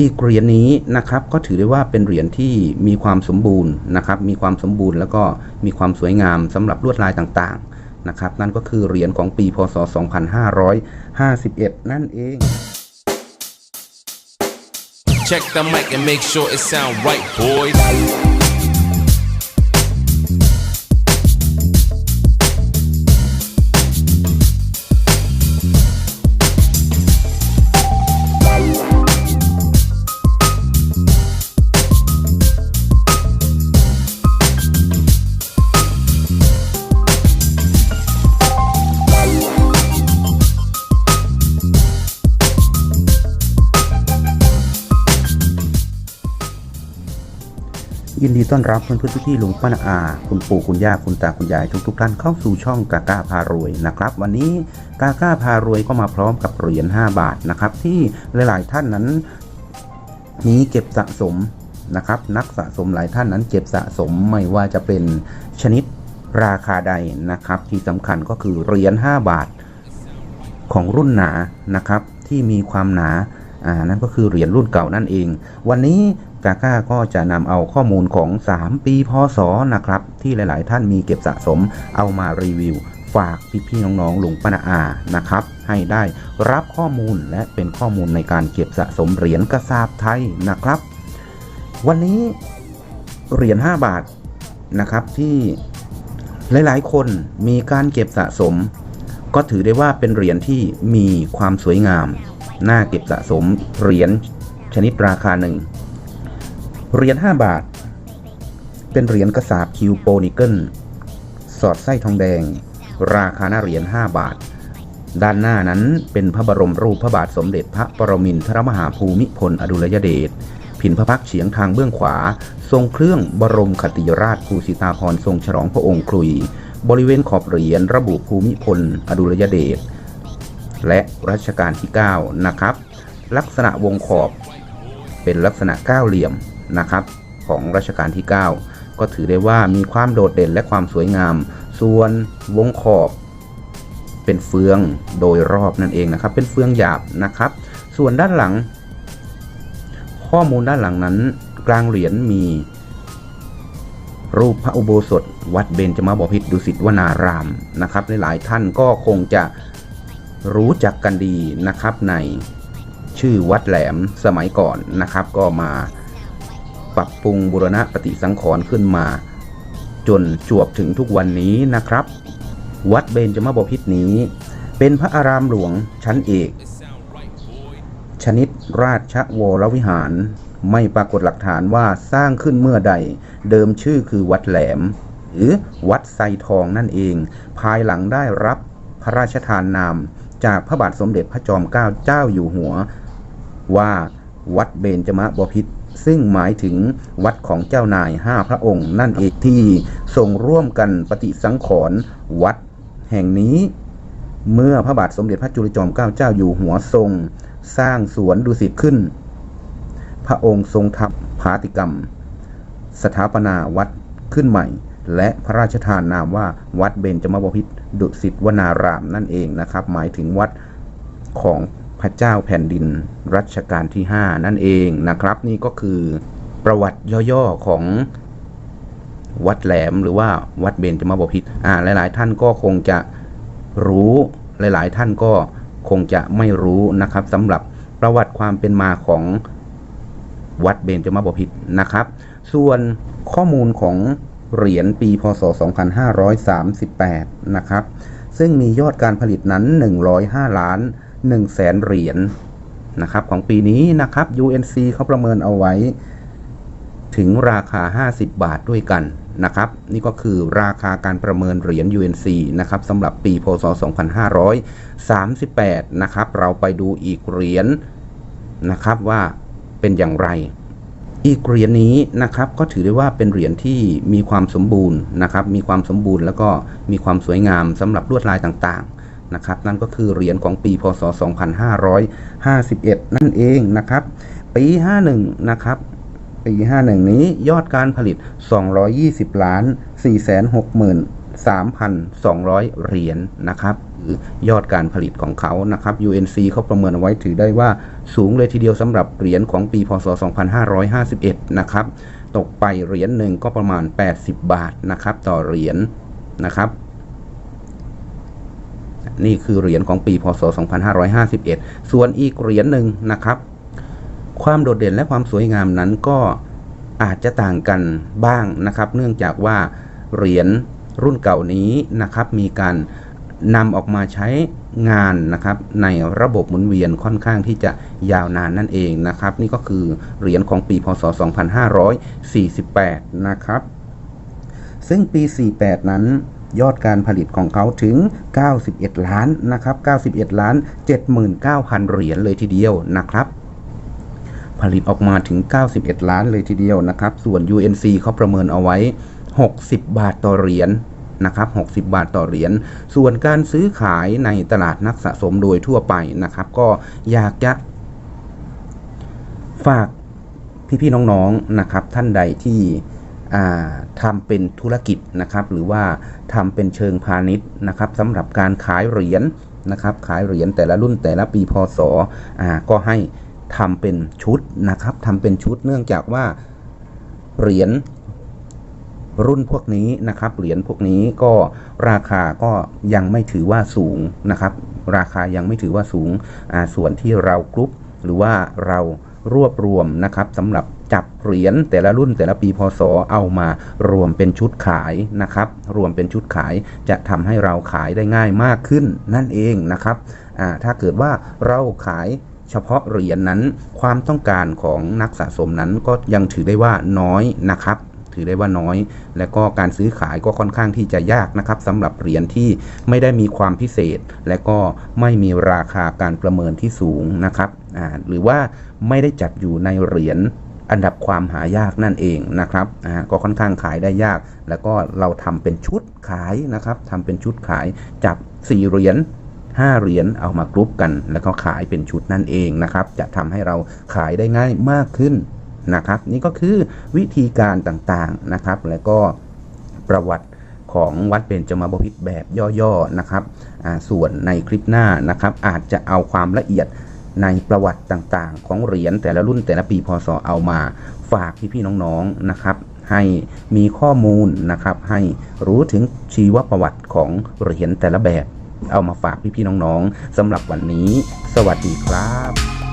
อีกเหรียญนี้นะครับก็ถือได้ว่าเป็นเหรียญที่มีความสมบูรณ์นะครับมีความสมบูรณ์แล้วก็มีความสวยงามสำหรับลวดลายต่างๆนะครับนั่นก็คือเหรียญของปีพศ 2551 นั่นเอง Check the mic and make sure it sound right, boys. ยินดีต้อนรับเพื่อนเพื่อนๆพี่ๆลุงป้านาอา คุณปู่คุณย่าคุณตาคุณยายทุกๆท่านเข้าสู่ช่องกาก้าพารวยนะครับ วันนี้กาก้าพารวยก็มาพร้อมกับเหรียญ5บาทนะครับ ที่หลาย ๆ ท่านนั้นมีเก็บสะสมนะครับ นักสะสมหลายท่านนั้นเก็บสะสมไม่ว่าจะเป็นชนิดราคาใดนะครับ ที่สำคัญก็คือเหรียญ5บาทของรุ่นหนานะครับที่มีความหนาอ่านั่นก็คือเหรียญรุ่นเก่านั่นเอง วันนี้ กาก้าก็จะนำเอาข้อมูลของ 3 ปีพศนะครับ ที่หลาย ๆ ท่านมีเก็บสะสมเอามารีวิว ฝากพี่ ๆ น้อง ๆ ลุงปนาอานะครับ ให้ได้รับข้อมูลและเป็นข้อมูลในการเก็บสะสมเหรียญกระสาบไทยนะครับ วันนี้เหรียญ5บาทนะครับที่หลาย ๆ คนมีการเก็บสะสม ก็ถือได้ว่าเป็นเหรียญที่มีความสวยงาม น่าเก็บสะสมเหรียญชนิดราคาหนึ่ง เหรียญ5บาท เป็นเหรียญกระสาบคิวโปนิเกิลสอดไส้ทองแดง ราคาหน้าเหรียญ5บาท ด้านหน้านั้นเป็นพระบรมรูปพระบาทสมเด็จพระปรมินทรมหาภูมิพลอดุลยเดชผินพระพักตร์เฉียงทางเบื้องขวา ทรงเครื่องบรมคติยราชภูสิตาพรทรงฉลองพระองค์ครุย บริเวณขอบเหรียญระบุภูมิพลอดุลยเดชและรัชกาลที่ 9 นะครับ ลักษณะวงขอบเป็นลักษณะเก้าเหลี่ยม นะครับของรัชกาลที่ 9 ก็ถือได้ว่ามีความโดดเด่นและความสวยงาม ส่วนวงขอบเป็นเฟืองโดยรอบนั่นเองนะครับ เป็นเฟืองหยาบนะครับ ส่วนด้านหลัง ข้อมูลด้านหลังนั้น กลางเหรียญมี รูปพระอุโบสถ วัดเบญจมาบพิตรดุสิตวนารามนะครับหลายท่านก็คงจะรู้จักกันดีนะครับในชื่อวัดแหลมสมัยก่อนนะครับ ก็มา ปรับปรุงบูรณะปฏิสังขรณ์ขึ้นมา จนจวบถึงทุกวันนี้นะครับ วัดเบญจมาบพิตรนี้ เป็นพระอารามหลวงชั้นเอก ชนิดราชวรวิหาร ไม่ปรากฏหลักฐานว่าสร้างขึ้นเมื่อใด เดิมชื่อคือวัดแหลม หรือวัดไซทองนั่นเอง ภายหลังได้รับพระราชทานนามจากพระบาทสมเด็จพระจอมเกล้าเจ้าอยู่หัว ว่าวัดเบญจมบพิตร ซึ่งหมายถึงวัดของเจ้านายห้าพระองค์ นั่นเองที่ทรงร่วมกันปฏิสังขรณ์วัดแห่งนี้ เมื่อพระบาทสมเด็จพระจุลจอมเกล้าเจ้าอยู่หัวทรง สร้างสวนดุสิตขึ้น พระองค์ทรงทับพาติกรรม สถาปนาวัดขึ้นใหม่ และพระราชทานนามว่าวัดเบญจมบพิตรดุสิตวนารามนั่นเองนะครับ หมายถึงวัดของ พระเจ้าแผ่นดินรัชกาลที่ 5 นั่นเองนะครับ นี่ก็คือประวัติย่อๆของวัดแหลมหรือว่าวัดเบญจมบพิตรอ่าหลาย ๆ ท่านก็คงจะรู้หลาย ๆ ท่านก็คงจะไม่รู้นะครับสำหรับประวัติความเป็นมาของวัดเบญจมบพิตรนะครับ ส่วนข้อมูลของเหรียญปีพศ 2538 นะครับ ซึ่งมียอดการผลิตนั้น 105 ล้าน 1แสนเหรียญนะครับของปีนี้นะครับ UNC เขาประเมินเอาไว้ถึงราคา 50 บาทด้วยกันนะครับ นี่ก็คือราคาการประเมินเหรียญ UNC นะครับสำหรับปีพศ 2538 นะครับ เราไปดูอีกเหรียญนะครับว่าเป็นอย่างไร อีกเหรียญนี้นะครับก็ถือได้ว่าเป็นเหรียญที่มีความสมบูรณ์นะครับ มีความสมบูรณ์แล้วก็มีความสวยงามสำหรับลวดลายต่าง นะครับนั่นก็คือเหรียญของปีพศ 2551 นั่นเองนะครับ ปี 51 นะครับปี 51 นี้ยอดการผลิต 220 ล้าน 463,200 เหรียญนะครับยอดการผลิตของเขานะครับ UNC เขาประเมินเอาไว้ถือได้ว่าสูงเลยทีเดียวสำหรับเหรียญของปีพศ 2551 นะครับ ตกไปเหรียญหนึ่งก็ประมาณ 80 บาทนะครับ ต่อเหรียญนะครับ นี่คือเหรียญของปีพศ 2551 ส่วนอีกเหรียญหนึ่งนะครับ ความโดดเด่นและความสวยงามนั้นก็อาจจะต่างกันบ้างนะครับ เนื่องจากว่าเหรียญรุ่นเก่านี้นะครับมีการนำออกมาใช้งานนะครับในระบบหมุนเวียนค่อนข้างที่จะยาวนานนั่นเองนะครับ นี่ก็คือเหรียญของปีพศ 2548 นะครับ ซึ่งปี 48 นั้น ยอดการผลิตของเขาถึง 91 ล้านนะครับ91 ล้าน 79,000 เหรียญเลยทีเดียวนะครับผลิตออกมาถึง 91 ล้านเลยทีเดียวนะครับ ส่วน UNC เขาประเมินเอาไว้ 60 บาทต่อเหรียญนะครับ 60 บาทต่อเหรียญ ส่วนการซื้อขายในตลาดนักสะสมโดยทั่วไปนะครับ ก็อยากจะฝากพี่ๆน้องๆนะครับ ท่านใดที่ ทำเป็นธุรกิจนะครับ หรือว่าทำเป็นเชิงพาณิชย์นะครับสำหรับการขายเหรียญนะครับ ขายเหรียญแต่ละรุ่นแต่ละปีพศอ่าก็ให้ทำเป็นชุดนะครับทำเป็นชุดเนื่องจากว่าเหรียญรุ่นพวกนี้นะครับ เหรียญพวกนี้ก็ราคาก็ยังไม่ถือว่าสูงนะครับ ราคายังไม่ถือว่าสูงส่วนที่เรากรุ๊ปหรือว่าเรารวบรวมนะครับสำหรับ จับเหรียญแต่ละรุ่นแต่ละปีพศเอามารวมเป็นชุดขายนะครับ รวมเป็นชุดขายจะทำให้เราขายได้ง่ายมากขึ้นนั่นเองนะครับถ้าเกิดว่าเราขายเฉพาะเหรียญนั้นความต้องการของนักสะสมนั้นก็ยังถือได้ว่าน้อยนะครับถือได้ว่าน้อย และก็การซื้อขายก็ค่อนข้างที่จะยากนะครับสำหรับเหรียญที่ไม่ได้มีความพิเศษ และก็ไม่มีราคาการประเมินที่สูงนะครับหรือว่าไม่ได้จัดอยู่ในเหรียญ อันดับความหายากนั่นเองนะครับอ่าก็ค่อนข้างขายได้ยาก แล้วก็เราทำเป็นชุดขายนะครับทำเป็นชุดขายจับ4เหรียญ5เหรียญเอามากรุ๊ปกัน แล้วก็ขายเป็นชุดนั่นเองนะครับ จะทำให้เราขายได้ง่ายมากขึ้นนะครับ นี่ก็คือวิธีการต่างๆนะครับ แล้วก็ประวัติของวัดเบญจมาบพิตรแบบย่อๆนะครับ ส่วนในคลิปหน้านะครับ อาจจะเอาความละเอียด ในประวัติต่างๆ ของเหรียญแต่ละรุ่นแต่ละปีพศเอามาฝากพี่ๆน้องๆนะครับให้มีข้อมูลนะครับให้รู้ถึงชีวประวัติของเหรียญแต่ละแบบ เอามาฝากพี่ๆน้องๆสำหรับวันนี้ สวัสดีครับ